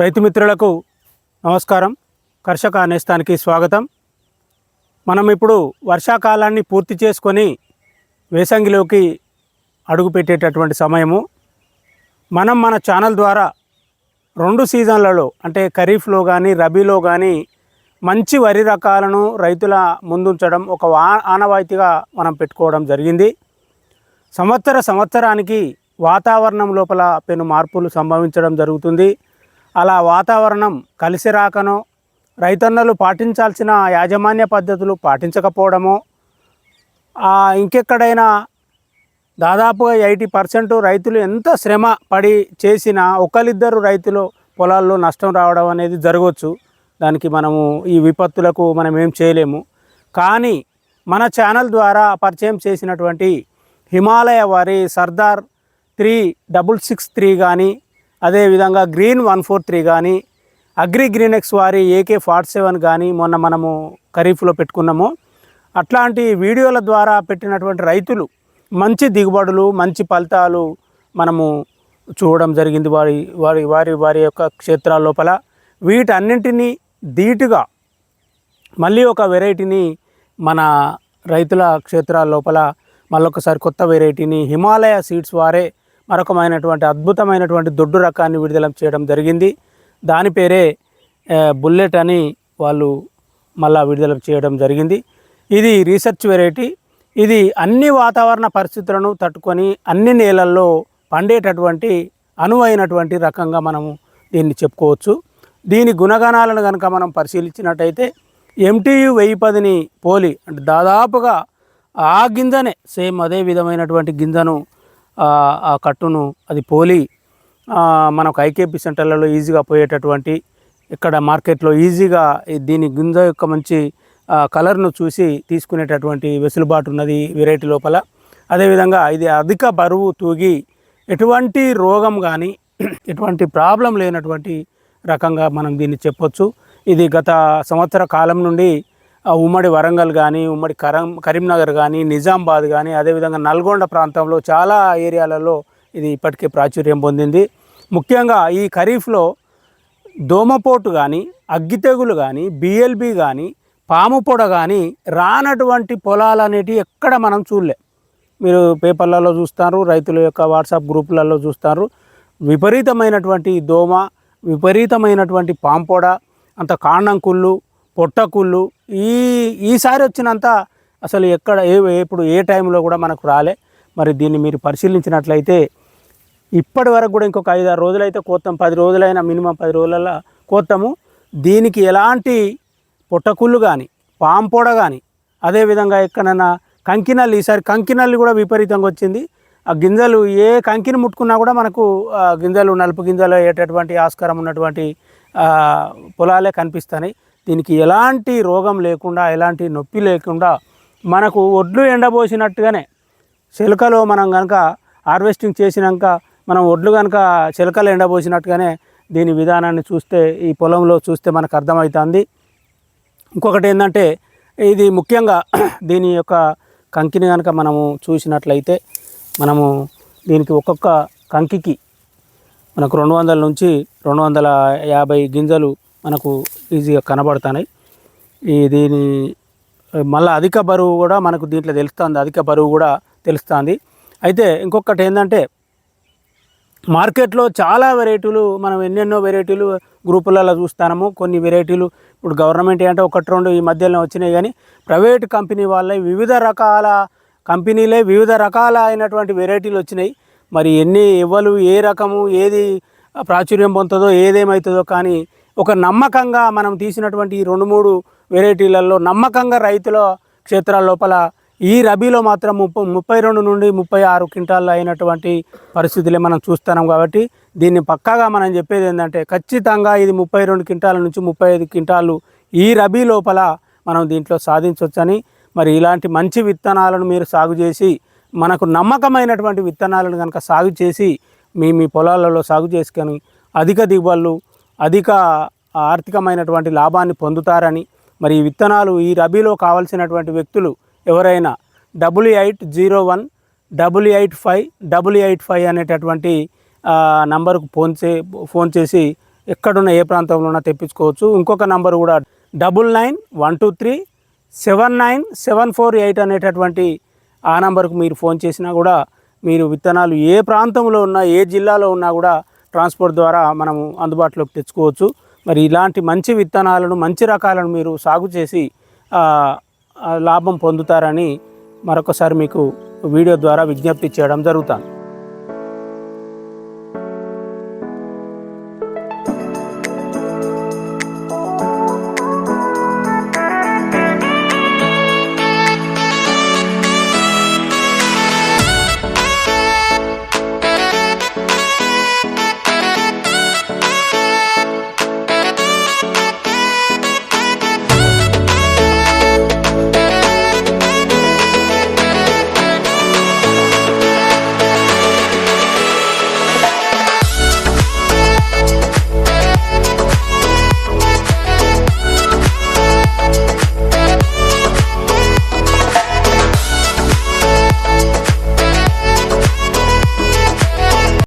రైతు మిత్రులకు నమస్కారం. కర్షక నేస్తానికి స్వాగతం. మనం ఇప్పుడు వర్షాకాలాన్ని పూర్తి చేసుకొని వేసంగిలోకి అడుగుపెట్టేటటువంటి సమయము. మనం మన ఛానల్ ద్వారా రెండు సీజన్లలో అంటే ఖరీఫ్లో కానీ రబీలో కానీ మంచి వరి రకాలను రైతుల ముందుంచడం ఒక వా ఆనవాయితీగా మనం పెట్టుకోవడం జరిగింది. సంవత్సర సంవత్సరానికి వాతావరణం లోపల పెను మార్పులు సంభవించడం జరుగుతుంది. అలా వాతావరణం కలిసి రాకనో రైతన్నలు పాటించాల్సిన యాజమాన్య పద్ధతులు పాటించకపోవడమో ఇంకెక్కడైనా దాదాపుగా ఎయిటీ పర్సెంట్ రైతులు ఎంత శ్రమ పడి చేసినా ఒకరిద్దరు రైతులు పొలాల్లో నష్టం రావడం అనేది జరగవచ్చు దానికి మనము ఈ విపత్తులకు మనం ఏం చేయలేము. కానీ మన ఛానల్ ద్వారా పరిచయం చేసినటువంటి హిమాలయ వారి Sardar three double six three కానీ అదేవిధంగా గ్రీన్ వన్ ఫోర్ త్రీ కానీ అగ్రి గ్రీనెక్స్ వారి ఏకే ఫార్టీ సెవెన్ కానీ మొన్న మనము ఖరీఫ్లో పెట్టుకున్నాము. అట్లాంటి వీడియోల ద్వారా పెట్టినటువంటి రైతులు మంచి దిగుబడులు మంచి ఫలితాలు మనము చూడడం జరిగింది వారి వారి వారి వారి యొక్క క్షేత్రాల లోపల. వీటన్నింటినీ ధీటుగా మళ్ళీ ఒక వెరైటీని మన రైతుల క్షేత్రాల లోపల మళ్ళొకసారి కొత్త వెరైటీని హిమాలయ సీడ్స్ వారే మరొకమైనటువంటి అద్భుతమైనటువంటి దొడ్డు రకాన్ని విడుదల చేయడం జరిగింది. దాని పేరే బుల్లెట్ అని వాళ్ళు మళ్ళా విడుదల చేయడం జరిగింది. ఇది రీసెర్చ్ వెరైటీ. ఇది అన్ని వాతావరణ పరిస్థితులను తట్టుకొని అన్ని నేలల్లో పండేటటువంటి అనువైనటువంటి రకంగా మనము దీన్ని చెప్పుకోవచ్చు. దీని గుణగణాలను కనుక మనం పరిశీలించినట్టయితే ఎంటీయు వెయ్యి పదిని పోలి అంటే దాదాపుగా ఆ గింజనే సేమ్ అదే విధమైనటువంటి గింజను ఆ, కట్టును అది పోలి మనకు ఐకేపీ సెంటర్లలో ఈజీగా పోయేటటువంటి ఇక్కడ మార్కెట్లో ఈజీగా దీని గింజ యొక్క మంచి కలర్ను చూసి తీసుకునేటటువంటి వెసులుబాటు ఉన్నది వెరైటీ లోపల. అదేవిధంగా ఇది అధిక బరువు తూగి ఎటువంటి రోగం కానీ ఎటువంటి ప్రాబ్లం లేనటువంటి రకంగా మనం దీన్ని చెప్పొచ్చు. ఇది గత సంవత్సర కాలం నుండి ఉమ్మడి వరంగల్ కానీ ఉమ్మడి కరం కరీంనగర్ కానీ నిజామాబాద్ కానీ అదేవిధంగా నల్గొండ ప్రాంతంలో చాలా ఏరియాలలో ఇది ఇప్పటికే ప్రాచుర్యం పొందింది. ముఖ్యంగా ఈ ఖరీఫ్లో దోమపోటు కానీ అగ్గి తెగులు కానీ బిఎల్బి కానీ పాము పొడ కానీ రానటువంటి పొలాలు అనేటివి ఎక్కడ మనం చూడలే. మీరు పేపర్లలో చూస్తారు రైతుల యొక్క వాట్సాప్ గ్రూపులలో చూస్తారు. విపరీతమైనటువంటి దోమ విపరీతమైనటువంటి పాంపొడ అంత కాండం కుళ్ళు పొట్టకుళ్ళు ఈ ఈసారి వచ్చినంత అసలు ఎక్కడ ఏ ఇప్పుడు ఏ టైంలో కూడా మనకు రాలే. మరి దీన్ని మీరు పరిశీలించినట్లయితే ఇప్పటి వరకు కూడా ఇంకొక ఐదు ఆరు రోజులైతే కోతాం పది రోజులైనా మినిమం పది రోజులలో కోస్తాము దీనికి ఎలాంటి పొట్టకుళ్ళు కానీ పాంపొడ కానీ అదేవిధంగా ఎక్కడన్నా కంకినల్లి ఈసారి కంకినల్లి కూడా విపరీతంగా వచ్చింది. ఆ గింజలు ఏ కంకిని ముట్టుకున్నా కూడా మనకు ఆ గింజలు నలుపు గింజలు అయ్యేటటువంటి ఆస్కారం ఉన్నటువంటి పొలాలే కనిపిస్తున్నాయి దీనికి ఎలాంటి రోగం లేకుండా ఎలాంటి నొప్పి లేకుండా మనకు ఒడ్లు ఎండబోసినట్టుగానే చిలకలో మనం కనుక హార్వెస్టింగ్ చేసినాక మనం ఒడ్లు కనుక చిలకలు ఎండబోసినట్టుగానే దీని విధానాన్ని చూస్తే ఈ పొలంలో చూస్తే మనకు అర్థమవుతుంది. ఇంకొకటి ఏంటంటే ఇది ముఖ్యంగా దీని యొక్క కంకిని కనుక మనము చూసినట్లయితే మనము దీనికి ఒక్కొక్క కంకికి మనకు రెండు వందల నుంచి రెండు వందల యాభై గింజలు మనకు ఈజీగా కనబడుతున్నాయి ఈ దీని మళ్ళీ అధిక బరువు కూడా మనకు దీంట్లో తెలుస్తుంది అధిక బరువు కూడా తెలుస్తుంది. అయితే ఇంకొకటి ఏంటంటే మార్కెట్లో చాలా వెరైటీలు మనం ఎన్నెన్నో వెరైటీలు గ్రూపులలో చూస్తాము కొన్ని వెరైటీలు ఇప్పుడు గవర్నమెంట్ అంటే ఒకటి రెండు ఈ మధ్యలో వచ్చినాయి కానీ ప్రైవేట్ కంపెనీ వాళ్ళే వివిధ రకాల కంపెనీలే వివిధ రకాల అయినటువంటి వెరైటీలు వచ్చినాయి. మరి ఎన్ని ఎవరు ఏ రకము ఏది ప్రాచుర్యం పొందుతుందో ఏదేమవుతుందో కానీ ఒక నమ్మకంగా మనం తీసినటువంటి ఈ రెండు మూడు వెరైటీలలో నమ్మకంగా రైతుల క్షేత్రాల లోపల ఈ రబీలో మాత్రం ముప్పై ముప్పై రెండు నుండి ముప్పై ఆరు క్వింటాల్లో అయినటువంటి పరిస్థితులే మనం చూస్తున్నాం కాబట్టి దీన్ని పక్కాగా మనం చెప్పేది ఏంటంటే ఖచ్చితంగా ఇది ముప్పై రెండు క్వింటాల నుంచి ముప్పై ఐదు క్వింటాలు ఈ రబీ లోపల మనం దీంట్లో సాధించవచ్చని మరి ఇలాంటి మంచి విత్తనాలను మీరు సాగు చేసి మనకు నమ్మకమైనటువంటి విత్తనాలను కనుక సాగు చేసి మీ మీ పొలాలలో సాగు చేసుకొని అధిక దిగుబడులు అధిక ఆర్థికమైనటువంటి లాభాన్ని పొందుతారని మరి ఈ విత్తనాలు ఈ రబీలో కావలసినటువంటి వ్యక్తులు ఎవరైనా double eight zero one double eight five double eight five అనేటటువంటి ఆ, నంబర్కు ఫోన్ చే ఫోన్ చేసి ఎక్కడున్న ఏ ప్రాంతంలో ఉన్నా తెప్పించుకోవచ్చు. ఇంకొక నంబర్ కూడా double nine one two three seven nine seven four eight అనేటటువంటి ఆ నంబర్కు మీరు ఫోన్ చేసినా కూడా మీరు విత్తనాలు ఏ ప్రాంతంలో ఉన్నా ఏ జిల్లాలో ఉన్నా కూడా ట్రాన్స్పోర్ట్ ద్వారా మనము అందుబాటులోకి తెచ్చుకోవచ్చు. మరి ఇలాంటి మంచి విత్తనాలను మంచి రకాలను మీరు సాగు చేసి లాభం పొందుతారని మరొకసారి మీకు వీడియో ద్వారా విజ్ఞప్తి చేయడం జరుగుతుంది